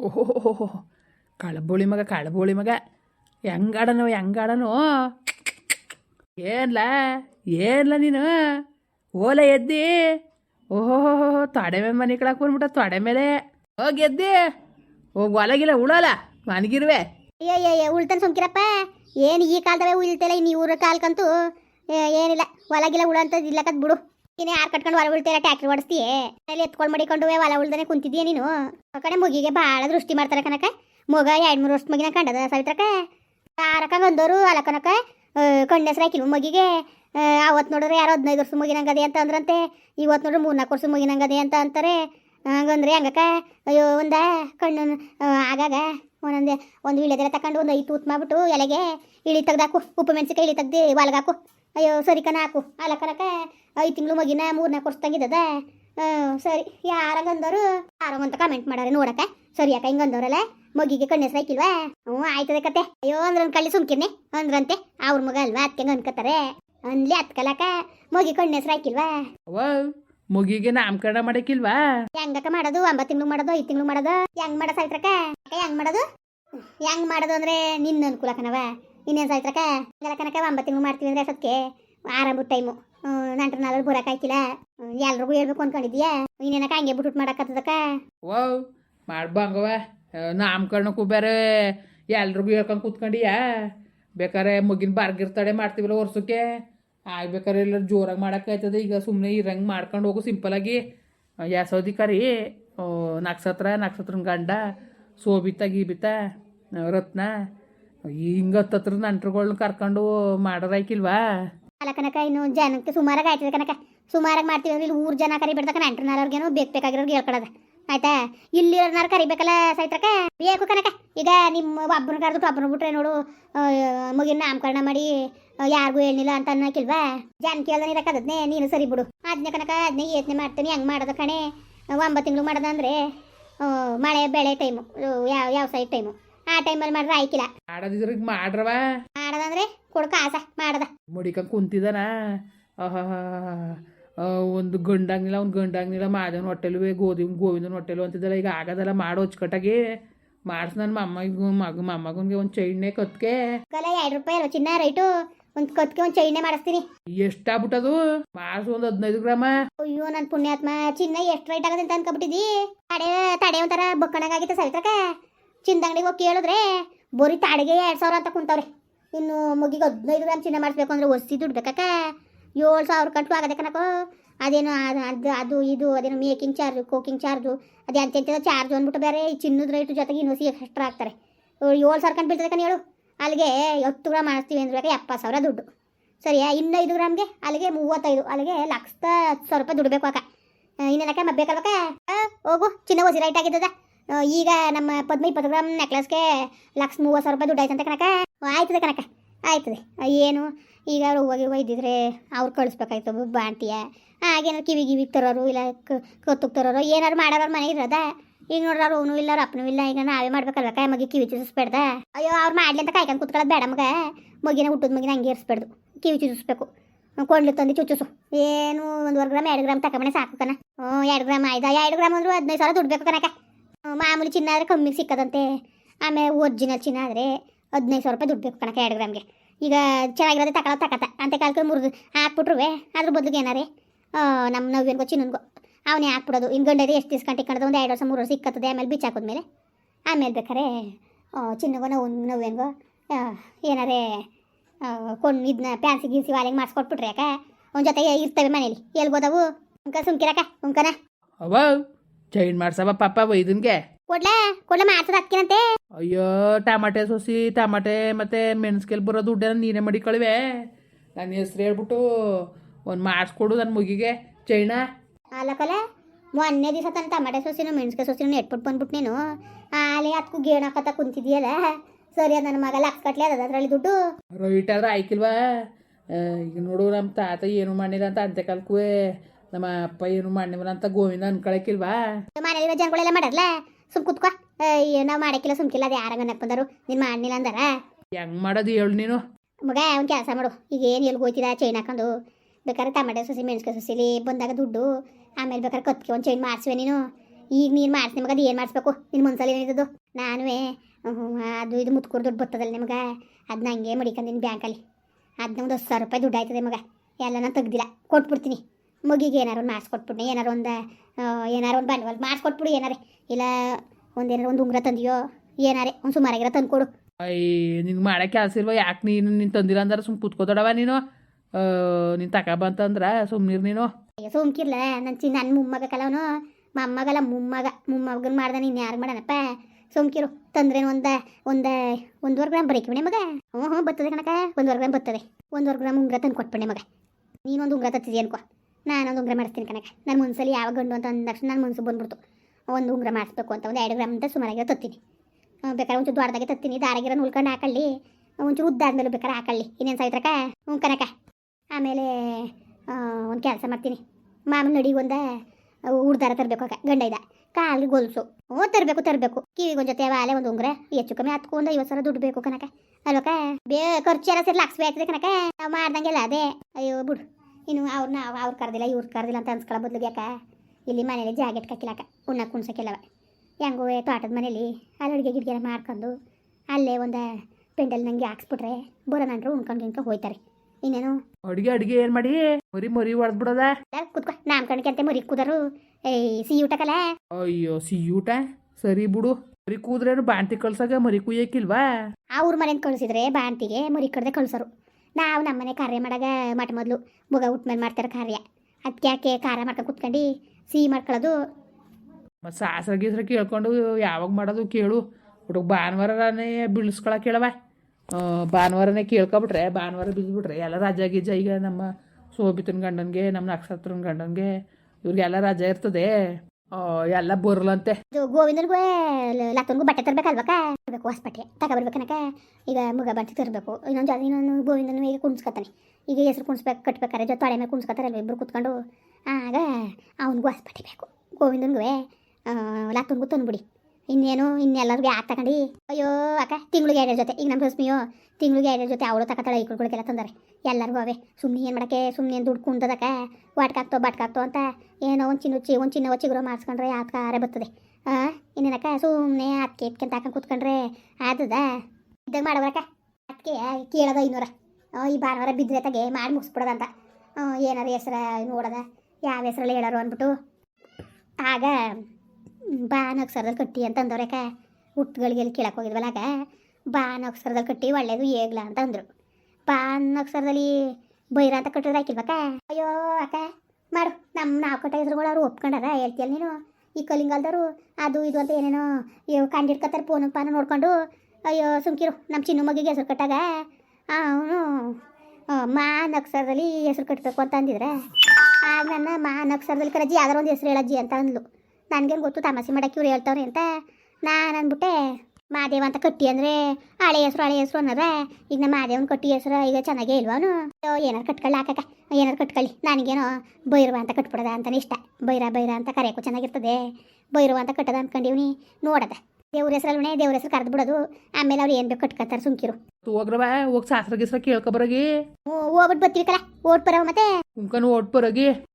ಓಹೋ ಕಳಬೋಳಿ ಮಗ ಕಳಬೋಳಿ ಮಗ. ಹೆಂಗಾಡನೋ ಹೆಂಗಾಡನೋ. ಏನ್ಲ ಏನ್ಲ ನೀನು? ಓಲ ಎದ್ದಿ? ಓಹೋ ತೊಡೆ ಮೇಲೆ ಮನೆ ಕಳಕ್ ಬಂದ್ಬಿಟ್ಟ, ತೊಡೆ ಮೇಲೆ. ಹೋಗಿ ಎದ್ದಿ. ಹೋಗಿ ಒಲಗಿಲ್ಲ ಉಳಲ್ಲ ಮನಗಿರುವೆ. ಅಯ್ಯಯ್ಯ ಉಳ್ತಾನೆ ಸುಮ್ಕಿರಪ್ಪ. ಏನು ಈ ಕಾಲದವೇ ಉಳಿತಲ್ಲ ಇನ್ನು ಇವ್ರ ಕಾಲ್ಕಂತೂ? ಏನಿಲ್ಲ ಏನಿಲ್ಲ ಹೊಲಗಿಲ್ಲ ಉಳಂತ ಇಲ್ಲಕತ್ ಬಿಡು. ನೀನು ಯಾರು ಕಟ್ಕೊಂಡು ಹೊಲ ಉಳ್ತೀರ ಟ್ಯಾಕ್ಟ್ರಿ ಓಡಿಸ್ತೀಯೇ? ಅಲ್ಲಿ ಎತ್ಕೊಂಡು ಮಡಿಕೊಂಡು ಹೊಲ ಉಳ್ದೇ ಕುಂತಿದ್ದೀಯ ನೀನು? ಆ ಕಡೆ ಮುಗಿಗೆ ಭಾಳ ದೃಷ್ಟಿ ಮಾಡ್ತಾರೆ ಕನಕ ಮಗ ಎರಡು ಮೂರು ವರ್ಷ ಮಗಿನ ಕಂಡದ ಸವಿತ್ರಕ ಆರಕ ಬಂದವರು ಅಲ್ಲ ಕನಕ ಕಣ್ಣು ಹೆಸ್ರು ಹಾಕಿಲ್ವ ಮಗಿಗೆ? ಅವತ್ತು ನೋಡಿದ್ರೆ ಯಾರು ಹದಿನೈದು ವರ್ಷ ಮುಗಿನಂಗದೆ ಅಂತ ಅಂದ್ರಂತೆ. ಇವತ್ತು ನೋಡ್ರಿ ಮೂರ್ನಾಲ್ಕು ವರ್ಷ ಮುಗಿನಂಗದೆ ಅಂತ ಅಂತಾರೆ. ಹಂಗಂದ್ರೆ ಹಂಗಕ್ಕ? ಅಯ್ಯೋ, ಒಂದ ಕಣ್ಣು ಆಗಾಗ ಒಂದೊಂದು, ಒಂದು ಇಳಿದ್ರೆ ತಕೊಂಡು ಒಂದು ಐದು ತೂತ್ ಮಾಡ್ಬಿಟ್ಟು ಎಲೆಗೆ ಇಳಿ ತೆಗ್ದಾಕು. ಉಪ್ಪು ಮೆಣಸಿಕಾಯಿ ಇಳಿ ತೆಗ್ದು ಒಳಗಾಕು ಅಯ್ಯೋ ಸರಿ ಕಣ ಹಾಕು. ಅಲ್ಲ ಕನಕ ಐದು ತಿಂಗಳು ಮಗಿನ ಮೂರ್ನಾಲ್ಕು ವರ್ಷ ತಂಗಿದ್ದದ ಸರಿ. ಯಾರಂಗಂದವರು ಯಾರೋ ಅಂತ ಕಮೆಂಟ್ ಮಾಡಾರೆ ನೋಡಕ್ಕ. ಸರಿ ಯಾಕೆ ಹಿಂಗಂದವ್ರಲ್ಲ ಮಗಿಗೆ ಕಣ್ಣೆ ಸಾಯ್ಕಿಲ್ವಾ? ಹಾಕಿಲ್ವಾ ಹ್ಞೂ ಆಯ್ತದೆ ಕತೆ. ಅಯ್ಯೋ ಅಂದ್ರನ್ ಕಳ್ಳಿ ಸುಮ್ಕಿನಿ ಅಂದ್ರಂತೆ ಅವ್ರ ಮಗ ಅಲ್ವಾ ಅದಕ್ಕೆ ಅನ್ಕೋತಾರೆ ಅನ್ಲಿ ಅತ್ಕಲಕ ಮಗಿ ಕಣ್ಣೆ ಸಾಯ್ಕಿಲ್ವಾ? ಮಗಿಗೆ ನಾಮಕರಣ ಮಾಡಕ್ಕಿಲ್ವಾ? ಹೆಂಗಕ್ಕ ಮಾಡೋದು? ಒಂಬತ್ತು ತಿಂಗಳು ಮಾಡೋದು ಐದು ತಿಂಗಳು ಮಾಡೋದು? ಹೆಂಗ್ ಮಾಡೋ ಸಾಯ್ತ್ರಕ್ಕ ಹೆಂಗ್ ಮಾಡೋದು? ಹೆಂಗ್ ಮಾಡೋದು ಅಂದ್ರೆ ನಿನ್ನ ಅನುಕೂಲ ಕಣವ ಇನ್ನೇನು ಸಾಯ್ತ್ರಕ್ಕ ಎಲ್ಲ ಕನಕ ಒಂಬತ್ತು ತಿಂಗಳು ಮಾಡ್ತೀವಿ ಅಂದ್ರೆ ಸತ್ಕೆ ಆರಂಭ ಟೈಮು. ನಂಟ್ರ ನಾಲ್ಕು ಬರಕ್ ಆಯ್ತಿಲ್ಲ ಎಲ್ರಿಗೂ ಹೇಳ್ಬೇಕು ಅನ್ಕೊಂಡಿದ್ಯಾ ಇನ್ನೇನಕ ಹಂಗೆ ಬಿಟ್ಬಿಟ್ಟು ಮಾಡಕ್ಕತ್ತದಕ್ಕ ಓ ಮಾಡ್ಬಂಗವ ನಾಮಕರಣಕ್ಕೂ ಬೇರೆ ಎಲ್ರಿಗೂ ಹೇಳ್ಕೊಂಡು ಕೂತ್ಕೊಂಡಿಯಾ? ಬೇಕಾರೆ ಮುಗಿನ ಬಾರ್ಗಿರ್ತಾಳೆ ಮಾಡ್ತೀವಲ್ಲ ವರ್ಷಕ್ಕೆ? ಆಗ್ಬೇಕಾರೆ ಎಲ್ಲ ಜೋರಾಗಿ ಮಾಡೋಕ್ಕಾಯ್ತದೆ. ಈಗ ಸುಮ್ಮನೆ ಇರಂಗೆ ಮಾಡ್ಕೊಂಡು ಹೋಗು ಸಿಂಪಲಾಗಿ ಯಾಸೋದಿ ಕರಿ ನಕ್ಷತ್ರ, ನಕ್ಷತ್ರನ ಗಂಡ, ಸೋಬಿತ, ಗೀಬಿತ ರತ್ನ. ಹಿಂಗೆ ತತ್ರ ನಂಟ್ರುಗಳ್ನ ಕರ್ಕೊಂಡು ಮಾಡೋದಾಯ್ಕಿಲ್ವಾ ಅಲ್ಲ ಕನಕ ಇನ್ನು ಜನಕ್ಕೆ ಸುಮಾರಾಗಿ ಆಯ್ತದೆ ಕನಕ ಸುಮಾರಾಗಿ ಮಾಡ್ತೀವಿ ಅಂದ್ರೆ ಇಲ್ಲಿ ಊರ್ ಜನ ಕರಿಬಿಡ್ದಕ್ಕ ನೆಂಟ್ರನಾರವ್ರಿಗೇನು ಬೇಕು ಬೇಕಾಗಿರೋರ್ಗೆ ಹೇಳ್ಕೊಳದ ಆಯ್ತಾ? ಇಲ್ಲಿರೋರ್ನಾರು ಕರಿಬೇಕಲ್ಲ ಸೈತ್ರಕ್ಕ? ಬೇಕು ಕನಕ ಈಗ ನಿಮ್ಮ ಒಬ್ಬನ ಕರೆದು ಒಬ್ಬನ ಬಿಟ್ರೆ ನೋಡು ಮಗಿನ ನಾಮಕರಣ ಮಾಡಿ ಯಾರಿಗೂ ಹೇಳಿಲ್ಲ ಅಂತ ಅನ್ನೋಕಿಲ್ವಾ? ಜನ ಕೇಳ್ದ ಇರಕ್ಕದನ್ನೇ ನೀನು ಸರಿ ಬಿಡು. ಅದನ್ನೇ ಕನಕ ಅದನ್ನೇ ಯೋಚನೆ ಮಾಡ್ತೀನಿ, ಹೆಂಗೆ ಮಾಡೋದು ಕಣೆ. ಒಂಬತ್ತು ತಿಂಗಳು ಮಾಡೋದಂದ್ರೆ ಮಳೆ, ಬೆಳೆ ಟೈಮು, ಯಾವ ಯಾವ ಸೈಡ್ ಟೈಮು? ಆ ಟೈಮಲ್ಲಿ ಮಾಡಿದ್ರೆ ಆಯ್ಕಿಲ್ಲ. ಮಾಡೋದಿದ್ರೆ ಈಗ ಮಾಡ್ರವ? ಮಾಡೋದಂದ್ರೆ ಕೊಡ್ಕ ಆಸ ಮಾಡದ. ಮುಡಿಕೊಂಡು ಕುಂತಿದಾನ? ಒಂದು ಗಂಡಾಗ್ನಿಲ್ಲ ಒಂದು ಗಂಡಾಗ್ನಿಲ್ಲ ಮಾದನ ಹೊಟ್ಟೆಲು ಗೋಧಿ ಗೋವಿಂದನ ಹೊಟ್ಟೆಲು ಅಂತಿದ್ದಲ್ಲ ಈಗ ಆಗದಲ್ಲ ಮಾಡೋ ಹೊಚ್ಕಟ್ಟಾಗಿ. ಮಾಡ್ಸ್ ನನ್ನ ಮಮ್ಮಗೂ ಮಗ ಮೊಮ್ಮಗನಿಗೆ ಒಂದು ಚೈನೆ ಕತ್ಕೆ. ಕಲ ಎರಡು ರೂಪಾಯಿ ಅಲ್ವಾ ಚಿನ್ನ ರೈಟು. ಒಂದು ಕತ್ಕೆ ಒಂದು ಚೈನ್ನೆ ಮಾಡಿಸ್ತೀನಿ. ಎಷ್ಟಾಗ್ಬಿಟ್ಟದು? ಮಾಡ್ಸು ಒಂದು ಹದಿನೈದು ಗ್ರಾಮ. ಅಯ್ಯೋ ನನ್ನ ಪುಣ್ಯಾತ್ಮ ಚಿನ್ನ ಎಷ್ಟು ರೈಟ್ ಆಗದೆ ಅಂತ ಅನ್ಕೊಬಿಟ್ಟಿದ್ದಿ ತಡೆ ತಡೆ ಒಂಥರ ಬಕ್ಕಣಗಾಗಿತ್ತು ಸವಿತ್ರಕ್ಕ. ಚಿಂದಂಗಡಿಗೆ ಹೋಗಿ ಕೇಳಿದ್ರೆ, ಬರೀ ತಾಡಿಗೆ ಎರಡು ಸಾವಿರ ಅಂತ ಕುಂತವ್ರೆ. ಇನ್ನು ಮುಗಿಗೆ ಹದಿನೈದು ಗ್ರಾಮ್ ಚಿನ್ನ ಮಾಡಿಸ್ಬೇಕು ಅಂದ್ರೆ ಒಸಿ ದುಡ್ಡು ಬೇಕಕ್ಕ ಏಳು ಸಾವಿರ ಕಟ್ಟು ಆಗದೆ ಕಣಕೋ. ಅದೇನು ಅದು ಅದು ಇದು, ಅದೇನು ಮೇಕಿಂಗ್ ಚಾರ್ಜು, ಕೋಕಿಂಗ್ ಚಾರ್ಜು, ಅದೇ ಎಂತೆಂಥದ್ದು ಚಾರ್ಜ್ ಅಂದ್ಬಿಟ್ಟು ಬೇರೆ ಈ ಚಿನ್ನದ ರೇಟ್ ಜೊತೆಗೆ ಇನ್ನೊಸಿ ಎಕ್ಸ್ಟ್ರಾ ಆಗ್ತಾರೆ. ಏಳು ಸಾವಿರ ಕಂಡು ಬೀಳ್ತದೆ ಕಣ ಹೇಳು. ಅಲ್ಲಿಗೆ ಹತ್ತು ಗ್ರಾಮ್ ಮಾಡಿಸ್ತೀವಿ ಅಂದ್ರೆ ಬೇಕಾ ಎಪ್ಪತ್ತು ಸಾವಿರ ದುಡ್ಡು. ಸರಿಯಾ? ಇನ್ನೈದು ಗ್ರಾಮ್ಗೆ ಅಲ್ಲಿಗೆ ಮೂವತ್ತೈದು, ಅಲ್ಲಿಗೆ ಲಕ್ಷದ ಹತ್ತು ಸಾವಿರ ರೂಪಾಯಿ ದುಡ್ಡು ಬೇಕು ಅಕ್ಕ ಇನ್ನೇನಕ್ಕ ಮಬ್ಬೇಕಲ್ವಕ್ಕ ಹೋಗು, ಚಿನ್ನ ಒಸಿ ರೈಟ್ ಆಗಿದ್ದದ. ಈಗ ನಮ್ಮ ಪದ್ಮ ಇಪ್ಪತ್ತು ಗ್ರಾಮ್ ನೆಕ್ಲೆಸ್ಗೆ ಲಕ್ಷ ಮೂವತ್ತು ಸಾವಿರ ರೂಪಾಯಿ ದುಡ್ಡು ಆಯ್ತಂತ ಕಣಕ ಆಯ್ತದೆ ಕಣಕ ಆಯ್ತದೆ. ಏನು? ಈಗ ಅವ್ರು ಹೋಗಿ ಒಯ್ದಿದ್ರೆ ಅವ್ರು ಕಳಿಸ್ಬೇಕಾಯ್ತು ಬಾಂಟಿಯ ಹಾಗೇನಾರು ಕಿವಿ ಗಿವಿಗೆ ತರೋರು ಇಲ್ಲ ಕತ್ತುಗೆ ತರೋರು ಏನಾರು ಮಾಡೋರು ಮನೆ ಇರೋದ? ಈಗ ನೋಡ್ರ ಅವನು ಇಲ್ಲ ಅಪ್ಪನೂ ಇಲ್ಲ, ಈಗ ನಾವೇ ಮಾಡ್ಬೇಕಲ್ವ ಕೈ ಮಗಿ ಕಿವಿ ಚೂಸ್ಬೇಡ್ದ ಅಯ್ಯೋ, ಅವ್ರು ಮಾಡ್ಲಿ ಅಂತ ಕಾಯ್ಕೊಂಡು ಕುತ್ಕೊಳ್ಳೋದು ಬೇಡ ಮಗ. ಮಗಿನ ಹುಟ್ಟದ ಮಗಿನ ಹಂಗೆ ಇರಿಸ್ಬೇಡ್ದು ಕಿವಿ ಚುಸ್ಬೇಕು ಕೊಂಡ್ಲು ತಂದು ಚುಚ್ಚುಸು. ಏನು ಒಂದುವರೆ ಗ್ರಾಮ್ ಎರಡು ಗ್ರಾಮ್ ತಕೊಂಬನೆ ಸಾಕು ಕಣ. ಹ್ಞೂ ಎರಡು ಗ್ರಾಮ್ ಆಯ್ತಾ? ಎರಡು ಗ್ರಾಮ್ ಅಂದ್ರೂ ಹದಿನೈದು ಸಾವಿರ ದುಡ್ಡು ಬೇಕು ಕಣಕ ಮಾಮೂಲಿ ಚಿನ್ನ ಆದರೆ ಕಮ್ಮಿಗೆ ಸಿಕ್ಕದಂತೆ. ಆಮೇಲೆ ಒರಿಜಿನಲ್ ಚಿನ್ನ ಆದರೆ ಹದಿನೈದು ಸಾವಿರ ರೂಪಾಯಿ ದುಡ್ಡು ಬೇಕು ಕಣಕ್ಕೆ ಎರಡು ಗ್ರಾಮ್ಗೆ. ಈಗ ಚೆನ್ನಾಗಿರೋದೆ ತಗೊಳ್ಳೋದು ತಕತ. ಅಂತ ಕಾಲಕ್ಕೆ ಮುರಿದು ಹಾಕ್ಬಿಟ್ರುವೆ. ಅದ್ರ ಬದಲಿಗೆ ಏನಾರೆ? ನಮ್ಮ ನವ್ಯನ್ಗೋ, ಚಿನ್ನನ್ಗೋ. ಅವನೇ ಹಾಕ್ಬಿಡೋದು. ಇನ್ನು ಗಂಡದ ಎಷ್ಟು ದಿವ್ಸ ಕಂಟಿ ಕಣದು? ಒಂದು ಎರಡು ವರ್ಷ, ಮೂರು ವರ್ಷ ಸಿಕ್ಕತ್ತದೆ. ಆಮೇಲೆ ಮೇಲೆ ಆಮೇಲೆ ಬೇಕಾರೆ ಚಿನ್ನಗೋ, ನಾವು, ನವ್ಯನ್ಗೋ ಏನಾರೇ ಕೊಂಡು ಇದನ್ನ ಪ್ಯಾನ್ಸಿ ಗೀಸಿ ವಾಲಿಗೆ ಮಾಡಿಸ್ಕೊಟ್ಬಿಟ್ರೆ ಯಾಕೆ ಅವ್ನ ಜೊತೆ ಇರ್ತವೆ ಮನೇಲಿ. ಎಲ್ಗೋದವು ಉಂಕ ಸುಮ್ಕಿರಕ ಉಂಕನ? ಚೈನ್ ಮಾಡ್ಸವ ಪಾಪ ವೈದನ್ಗೆ ಕೊಡ್ಲೆ ಕೊಡ್ಲೆ ಮಾಡ್ಸದ ಅಯ್ಯೋ ಟಮಾಟೆ ಸೊಸಿ ಟಮಾಟೆ ಮತ್ತೆ ಮೆಣಸ್ಕೆಲ್ ಬರೋ ದುಡ್ಡನ್ನ ನೀನೇ ಮಡಿಕೊಳ್ವೆ. ನನ್ನ ಹೆಸ್ರು ಹೇಳ್ಬಿಟ್ಟು ಒಂದು ಮಾಡಿಸ್ಕೊಡು ನನ್ನ ಮುಗಿಗೆ. ಚೈನ? ಮೊನ್ನೆ ದಿವಸ ತನ್ನ ಟಮಾಟೆ ಸೊಸಿನ ಮೆಣಸ್ಕೆ ಸೊಸಿನ ಎಟ್ಬಿಟ್ಟು ಬಂದ್ಬಿಟ್ಟು ನೀನು. ಆಲೆ ಅದಕ್ಕೂ ಗೇಣ ಹಾಕತ್ತ ಕುಂತಿದ್ಯಲ್ಲ. ಸರಿ ನನ್ನ ಮಗ ಲಕ್ಷ ಕಟ್ಲೆ ಅದ ಅದರಲ್ಲಿ ದುಡ್ಡು. ರೈಟ್ ಆದ್ರೆ ಆಯ್ಕಿಲ್ವಾ ಈಗ ನೋಡು ನಮ್ಮ ತಾತ ಏನು ಮಾಡಿಲ್ಲ ಅಂತ ಅಂತೆ ಕಾಲಕ್ಕೂ ನಮ್ಮ ಅಪ್ಪ ಏನು ಮಾಡಿಲ್ಲ ಅಂತ ಗೋವಿಂದ ಅನ್ಕೊಳಕಿಲ್ವಾ? ಮನೇಲಿರೋ ಜನಗಳೆಲ್ಲ ಮಾಡಲ್ಲ ಸುಮ್ ಕುತ್ಕೋ. ನಾವು ಮಾಡಕ್ಕಿಲ್ಲ ಸುಮ್ಕಿಲ್ಲ ಅದು ಯಾರಂಗ ಬಂದರು? ನೀನು ಮಾಡಲಿಲ್ಲ ಅಂದಾರ? ಹೆಂಗ್ ಮಾಡೋದು ಹೇಳು ನೀನು? ಮಗ ಒಂದು ಕೆಲಸ ಮಾಡು. ಈಗ ಏನು ಎಲ್ಲಿ ಹೋಯ್ತಿದ? ಚೈನ್ ಹಾಕೊಂಡು. ಬೇಕಾದ್ರೆ ಟಮಾಟೆ ಸೊಸಿ ಮೆಣಸಿಗೆ ಸೊಸಿಲಿ ಬಂದಾಗ ದುಡ್ಡು. ಆಮೇಲೆ ಬೇಕಾದ್ರೆ ಕತ್ಕೆ ಒಂದು ಚೈನ್ ಮಾಡಿಸುವೆ ನೀನು. ಈಗ ನೀನು ಮಾಡಿಸಿ ನಿಮಗೆ ಅದು ಏನು ಮಾಡಿಸ್ಬೇಕು? ನಿನ್ನ ಮನ್ಸಲ್ಲಿ ಏನಿದ್ದು ನಾನು ಅದು ಇದು ಮುತ್ಕೂರು ದುಡ್ಡು ಬರ್ತದಲ್ಲ ನಿಮಗೆ. ಅದನ್ನ ಹಂಗೆ ಮಡಿಕಂದಿನಿ ಬ್ಯಾಂಕಲ್ಲಿ. ಅದನ್ನ ಒಂದು ಹತ್ತು ಸಾವಿರ ರೂಪಾಯಿ ದುಡ್ಡು ಆಯ್ತದೆ ಮಗ. ಎಲ್ಲ ನಾನು ತೆಗ್ದಿಲ್ಲ. ಕೊಟ್ಬಿಡ್ತೀನಿ. ಮಗಿಗೆ ಏನಾರು ಒಂದು ಮಾಡಿಸ್ಕೊಟ್ಬಿಡ್ನಿ ಏನಾರು ಒಂದು ಏನಾರು ಒಂದು ಬಂಡವಾಳ ಕೊಟ್ಬಿಡಿ ಏನಾರೇ. ಇಲ್ಲ ಒಂದೇನಾರು ಒಂದು ಉಂಗುರ ತಂದಿಯೋ ಏನಾರೇ ಒಂದು ಸುಮಾರಾಗಿರೋ ತಂದ್ಕೊಡು. ಅಯ್ಯ ನಿಂಗೆ ಮಾಡಕ್ಕೆ ಕೆಲಸ ಇಲ್ವ? ಯಾಕೆ ನೀನು ನೀನು ತಂದಿರ ಅಂದ್ರೆ ಸುಮ್ಮನೆ ಕೂತ್ಕೋದಡವ ನೀನು? ನೀನು ತಗೊಬಂತಂದ್ರೆ ಸುಮ್ಮನಿರು ನೀನು. ಅಯ್ಯೋ ಸೋಮ್ಕಿರ್ಲ ನನ್ನ ಚಿ ನನ್ನ ಮೊಮ್ಮಗಕ್ಕಲ್ಲ ಅವನು. ಮೊಮ್ಮಗಲ್ಲ ಮುಮ್ಮಗ. ಮುಮ್ಮಗನ ಮಾಡ್ದೆ ನೀನು ಯಾರು ಮಾಡನಪ್ಪ ಸುಮ್ಕಿರು ತಂದ್ರೇನು ಒಂದು ಒಂದು ಒಂದೂವರೆ ಗ್ರಾಮ್ ಬರೀಕಿವಣೆ ಮಗ? ಹ್ಞೂ ಹ್ಞೂ ಬರ್ತದೆ ಕಣಕ ಒಂದೂವರೆ ಗ್ರಾಮ್ ಬರ್ತದೆ. ಒಂದೂವರೆ ಗ್ರಾಮ್ ಉಂಗ್ರ ತಂದು ಕೊಟ್ಬಿಣೆ ಮಗ. ನೀನೊಂದು ಉಂಗ್ರ ತತ್ತಿದ್ಯ ಅನ್ಕೋ. ನಾನೊಂದು ಉಂಗ್ರ ಮಾಡಿಸ್ತೀನಿ ಕನಕ ನನ್ನ ಮುನ್ಸಲಿ ಯಾವ ಗಂಡು ಅಂತ ಅಂದ ತಕ್ಷಣ ನನ್ನ ಮುನ್ಸು ಬಂದ್ಬಿಡ್ತು. ಒಂದು ಉಂಗ್ರ ಮಾಡಿಸ್ಬೇಕು ಅಂತ, ಒಂದು ಎರಡು ಗ್ರಾಮ್ ಅಂತ ಸುಮಾರಾಗಿರೋ ತತ್ತೀನಿ. ಬೇಕಾದ್ರೆ ಒಂಚೂರು ದೊಡ್ಡದಾಗೆ ತತ್ತೀನಿ. ದಾರಾಗಿರೋ ಉಳ್ಕೊಂಡು ಹಾಕೊಳ್ಳಿ. ಒಂಚೂರು ಉದ್ದಾದ್ಮೇಲೆ ಬೇಕಾದ್ರೆ ಹಾಕಳ್ಳಿ. ಇನ್ನೇನು ಸಾಯ್ತ್ರಕ ಹ್ಞೂ ಕನಕ ಆಮೇಲೆ ಒಂದು ಕೆಲಸ ಮಾಡ್ತೀನಿ. ಮಾಮೂಲಿ ನಡಿ ಒಂದು ಉಡ್ದಾರ ತರಬೇಕು ಗಂಡ ಇದ್ದ ಕಾಲಿಗೆ ಗೊಲ್ಸು. ಹ್ಞೂ, ತರಬೇಕು ತರಬೇಕು. ಕಿವಿಗೆ ಒಂದು ಜೊತೆ ಆಲೆ ಒಂದು ಉಂಗ್ರೆ. ಹೆಚ್ಚು ಕಮ್ಮಿ ಹತ್ಕೊಂಡು ಐವತ್ತು ಸಾವಿರ ದುಡ್ಡು ಬೇಕು ಕನಕ ಅಲ್ವಕ್ಕ ಬೇ, ಖರ್ಚು ಎಲ್ಲ ಸೇರಿ ಆಗ್ತದೆ ಕನಕ ನಾವು ಮಾಡ್ದಂಗೆಲ್ಲ ಅದೇ. ಅಯ್ಯೋ, ಬಿಡು. ಇನ್ನು ಅವ್ರನ್ನ ಅವ್ರು ಕರೆದಿಲ್ಲ ಇವ್ರು ಕರೆದಿಲ್ಲ ಅಂತ ಅನ್ಸ್ಕೊಳ್ಳೋ ಬದಲು ಯಾಕೆ ಇಲ್ಲಿ ಮನೇಲಿ ಜಾಗ ಕಕ್ಕಿಲಕ ಉಣ್ಣಕ್ಕೆ ಕುಣ್ಸಕ್ಕಿಲ್ಲವ ಹೆಂಗೋ ತೋಟದ ಮನೇಲಿ ಅಲ್ಲಿ ಅಡುಗೆ ಗಿಡ್ಗೆ ಮಾಡ್ಕೊಂಡು ಅಲ್ಲೇ ಒಂದು ಪೆಂಡಲ್ ನಂಗೆ ಹಾಕ್ಸ್ಬಿಟ್ರೆ ಬರೋಣಂದ್ರೆ ಉಣ್ಕೊಂಡು ಗಿಣ್ಕೊಂಡು ಹೋಯ್ತಾರೆ. ಇನ್ನೇನು? ಅಡುಗೆ ಅಡುಗೆ ಏನು ಮಾಡಿ? ಮರಿ ಮರಿ ಹೊಡೆದ್ಬಿಡೋದ ಕುತ್ಕೊ ನಾಮ್ ಕಣ್ಕೆ ಅಂತ ಮರಿ ಕೂದರು. ಏಯ್ ಸಿಹಿ ಊಟಕ್ಕಲ್ಲ? ಅಯ್ಯೋ ಸಿಹಿ ಊಟ? ಸರಿ ಬಿಡು. ಮರಿ ಕೂದ್ರೇನು ಬಾಂತಿ ಕಳ್ಸಾಗ ಮರಿ ಕುಯ್ಯಕ್ಕಿಲ್ವಾ ಅವ್ರ ಮನೆಯಿಂದ ಕಳಿಸಿದ್ರೆ ಬಾಂತಿಗೆ ಮರಿ ಕಡ್ದೆ ಕಳ್ಸೋರು. ನಾವು ನಮ್ಮನೆ ಕಾರ್ಯ ಮಾಡಾಗ ಮಠ ಮೊದಲು ಮುಗ ಮೇಲೆ ಮಾಡ್ತಾರೆ ಕಾರ್ಯ. ಅದಕ್ಕೆ ಯಾಕೆ ಖಾರ ಮಾಡ್ಕೊಂಡು ಕುತ್ಕೊಂಡು ಸಿಹಿ ಮಾಡ್ಕೊಳ್ಳೋದು ಮತ್ತು ಸಾಸರ ಗೀಸ್ರ ಕೇಳ್ಕೊಂಡು ಯಾವಾಗ ಮಾಡೋದು ಕೇಳು. ಹುಡುಗ ಭಾನುವಾರನೇ ಬೀಳಿಸ್ಕೊಳಕ್ಕೆ ಕೇಳವ ಭಾನುವಾರನೇ ಕೇಳ್ಕೊಬಿಟ್ರೆ, ಭಾನುವಾರ ಬಿದ್ದುಬಿಟ್ರೆ ಎಲ್ಲ ರಜಾ ಗೀಜ ಈಗ ನಮ್ಮ ಸೋಬಿತನ ಗಂಡನಿಗೆ, ನಮ್ಮ ನಕ್ಷತ್ರನ ಗಂಡನಿಗೆ, ಇವ್ರಿಗೆಲ್ಲ ರಜಾ ಇರ್ತದೆ. ಎಲ್ಲ ಬರ್ಲಂತೆ. ಇದು ಗೋವಿಂದನಿಗೂ ಬಟ್ಟೆ ತರ್ಬೇಕಲ್ವಕ್ಕ ತರಬೇಕು ತಗ ತಗೊಬರ್ಬೇಕನಕ ಈಗ ಮುಗ ಬಟ್ಟೆ ತರಬೇಕು. ಇನ್ನೊಂದು ಜಾತಿ ಇನ್ನೊಂದು ಗೋವಿಂದನು ಈಗ ಕುಣಿಸ್ಕೊತಾನೆ. ಈಗ ಹೆಸರು ಕುಣಿಸ್ಬೇಕು, ಕಟ್ಬೇಕಾರೆ ಜೊತೆ ತೊಳೆ ಮೇಲೆ ಕುಣಿಸ್ಕೊತಾರಲ್ವ ಇಬ್ಬರು ಕುತ್ಕೊಂಡು. ಆಗ ಅವನಿಗೂ ಹೊಸ್ಬಟ್ಟೆ ಬೇಕು. ಗೋವಿಂದನಿಗೂ ಲತ್ತನ್ಗೂ ತಂದ್ಬಿಡಿ. ಇನ್ನೇನು ಇನ್ನೆಲ್ಲರಿಗೂ ಯಾಕೆ ತಗೊಂಡು. ಅಯ್ಯೋ ಅಕ್ಕ, ತಿಂಗಳಿಗೆ ಎರಡು ಜೊತೆ. ಈಗ ನಮ್ಮ ರಶ್ಮಿಯೋ ತಿಂಗಳಿಗೆ ಎರಡು ಜೊತೆ ಅವಳು ತಗೋತಾಳೆ ಐಕ್ಳುಗಳಿಗೆಲ್ಲ ತಂದರೆ. ಎಲ್ಲರಿಗೂ ಅವೇ. ಸುಮ್ಮನೆ ಏನು ಮಾಡಕ್ಕೆ ಸುಮ್ಮನೆ ದುಡ್ಡು ಕುಂದದಕ್ಕ? ವಾಟ್ಕಾಕ್ತೋ ಬಾಟ್ಕಾಕ್ತೋ ಅಂತ ಏನೋ ಒಂದು ಚಿನ್ನ ಉಚ್ಚಿ ಒಂದು ಚಿನ್ನ ಚಿಗುರು ಮಾಡಿಸ್ಕೊಂಡ್ರೆ ಯಾತ್ಕಾರೆ ಬರ್ತದೆ. ಆ, ಇನ್ನೇನಕ್ಕ ಸುಮ್ಮನೆ ಅದಕ್ಕೆ ಇಟ್ಕೊಂತ ಹಾಕೊಂಡು ಕೂತ್ಕೊಂಡ್ರೆ ಆದದ ಇದ್ದಾಗ ಮಾಡೋರಕ್ಕ ಅದಕ್ಕೆ ಕೇಳೋದ ಇನ್ನೂರ. ಈ ಭಾನುವಾರ ಬಿದ್ದರೆ ತಗೆ, ಮಾಡಿ ಮುಗಿಸ್ಬಿಡೋದಂತ ಏನಾರು ಹೆಸ್ರ ನೋಡೋದ, ಯಾವ ಹೆಸ್ರಲ್ಲಿ ಹೇಳೋರು ಅಂದ್ಬಿಟ್ಟು. ಆಗ ಬಾ ಅಕ್ಸರದಲ್ಲಿ ಕಟ್ಟಿ ಅಂತ ಕ ಹುಟ್ಟುಗಳಿಗೆ ಕೇಳಕ್ಕೆ ಹೋಗಿದ್ವಲ್ಲ ಆಗ? ಬಾ ಕಟ್ಟಿ ಒಳ್ಳೇದು ಏಗ್ಲ ಅಂತ ಅಂದರು. ಬಾ ಅಕ್ಸರದಲ್ಲಿ ಬೈರ ಅಂತ ಕಟ್ಟಿದ್ರೆ ಹಾಕಿಲ್ವಕ್ಕ ಅಯ್ಯೋ ಅಕ್ಕ, ಮಾಡು. ನಮ್ಮ ನಾವು ಕಟ್ಟ ಹೆಸ್ರುಗಳು ಅವ್ರು ಒಪ್ಕೊಂಡಾರ, ಹೇಳ್ತೀಯಲ್ಲ ನೀನು? ಈ ಕಲಿಂಗಲ್ದವರು, ಅದು ಇದು ಅಂತ ಏನೇನೋ, ಅಯ್ಯೋ ಕಂಡಿಡ್ಕತ್ತಾರೆ ಫೋನ್ ಪಾನ ನೋಡ್ಕೊಂಡು, ಅಯ್ಯೋ, ಸುಮ್ಕಿರು. ನಮ್ಮ ಚಿನ್ನು ಮಗಿಗೆ ಹೆಸರು ಕಟ್ಟಾಗ, ಅವನು ಮಾ ನಕ್ಸರದಲ್ಲಿ ಹೆಸರು ಕಟ್ಟಬೇಕು ಅಂತ ಅಂದಿದ್ರೆ, ಆಗ ನನ್ನ ಮಾ ನಕ್ಸರದಲ್ಲಿ ಕರಜ್ಜಿ ಯಾವ್ದಾರ ಒಂದು ಹೆಸರು ಹೇಳಜ್ಜಿ ಅಂತ ಅಂದ್ಲು. ನನಗೇನು ಗೊತ್ತು ತಮಾಷೆ ಮಾಡಕ್ಕೆ ಇವ್ರು ಹೇಳ್ತಾವ್ರೆ ಅಂತ. ನಾನು ಅಂದ್ಬಿಟ್ಟೆ ಮಹಾದೇವ ಅಂತ ಕಟ್ಟಿ ಅಂದರೆ ಹಳೆ ಹೆಸರು ಹಳೆ ಹೆಸರು ಅನ್ನೋದ್ರೆ ಈಗ ನಮ್ಮ ಮಾದೇವನ ಕಟ್ಟಿ ಹೆಸರು ಈಗ ಚೆನ್ನಾಗೇ ಇಲ್ವನು ಅವನು? ಏನಾರು ಕಟ್ಕೊಳ್ಳಿ ಹಾಕಕ್ಕ ಏನಾರು ಕಟ್ಕೊಳ್ಳಿ ನನಗೇನೋ ಭೈರವ ಅಂತ ಕಟ್ಬಿಡದ ಅಂತಲೇ ಇಷ್ಟ. ಬೈರ ಬೈರ ಅಂತ ಕರೆಯೋಕ್ಕೂ ಚೆನ್ನಾಗಿರ್ತದೆ. ಭೈರವ ಅಂತ ಕಟ್ಟದ ಅಂದ್ಕೊಂಡಿವ್ನಿ ನೋಡದ. ದೇವ್ರ ಹೆಸರಲ್ವೇ ದೇವ್ರ ಹೆಸರು ಕರೆದು ಬಿಡೋದು. ಆಮೇಲೆ ಅವ್ರು ಏನು ಬೇಕು ಕಟ್ಕೊತಾರೆ ಸುಮ್ಕಿರು. ಹೋಗ್ರವ ಹೋಗಿ ಸಾಸ್ರ ಗೀಸ್ರ ಕೇಳ್ಕೊಬರಗಿ ಹೋಗ್ಬಿಟ್ಟು ಬರ್ತೀವಿ ಕಲ ಓಟ್ ಬರವ ಮತ್ತೆ. ಉಂಕನು ಓಟ್ ಬರಗಿ.